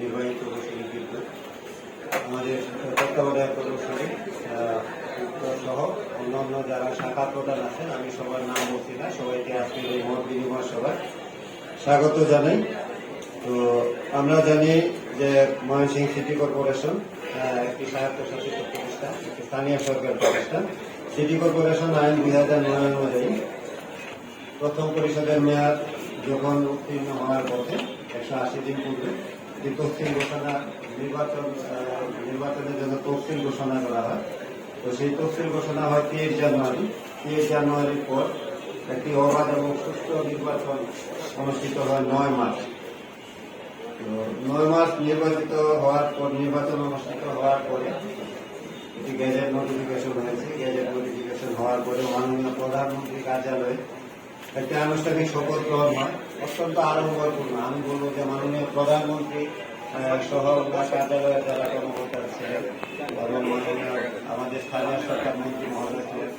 নির্বাহী প্রকৌশলী বিদ্যুৎ আমাদের তত্ত্বাবধায়ক প্রকৌশলী সহ অন্যান্য যারা শাখা প্রধান আছেন, আমি সবার নাম বলছি না, সবাইকে আজকের এই মত বিনিময় সভায় স্বাগত জানাই। তো আমরা জানি যে ময়মনসিংহ সিটি কর্পোরেশন একটি স্বায়ত্তশাসিত প্রতিষ্ঠান, একটি স্থানীয় সরকার প্রতিষ্ঠান। সিটি কর্পোরেশন আইন দুই হাজার নয় অনুযায়ী প্রথম পরিষদের মেয়াদ যখন উত্তীর্ণ হওয়ার পথে একশো আশি দিন পূর্বে একটি তফসিল ঘোষণা, নির্বাচন নির্বাচনের জন্য তফসিল ঘোষণা করা হয়। তো সেই তফসিল ঘোষণা হয় তেইশ জানুয়ারি। তেইশ জানুয়ারির পর একটি অবাধ এবং সুষ্ঠু নির্বাচন অনুষ্ঠিত হয় নয় মার্চ। তো নয় মাস নির্বাচিত হওয়ার পর, নির্বাচন অনুষ্ঠিত হওয়ার পরে একটি গ্যাজেট নোটিফিকেশন হয়েছে। গ্যাজেট নোটিফিকেশন হওয়ার পরে মাননীয় প্রধানমন্ত্রী কার্যালয়ে একটি আনুষ্ঠানিক শপথ গ্রহণ হয়। অত্যন্ত আড়ম্বরপূর্ণ। আমি বলব যে মাননীয় প্রধানমন্ত্রী সহ বা কার্যালয়ের যারা কর্মকর্তা ছিলেন এবং আমাদের স্থানীয় সরকার মন্ত্রী মহোদয় ছিলেন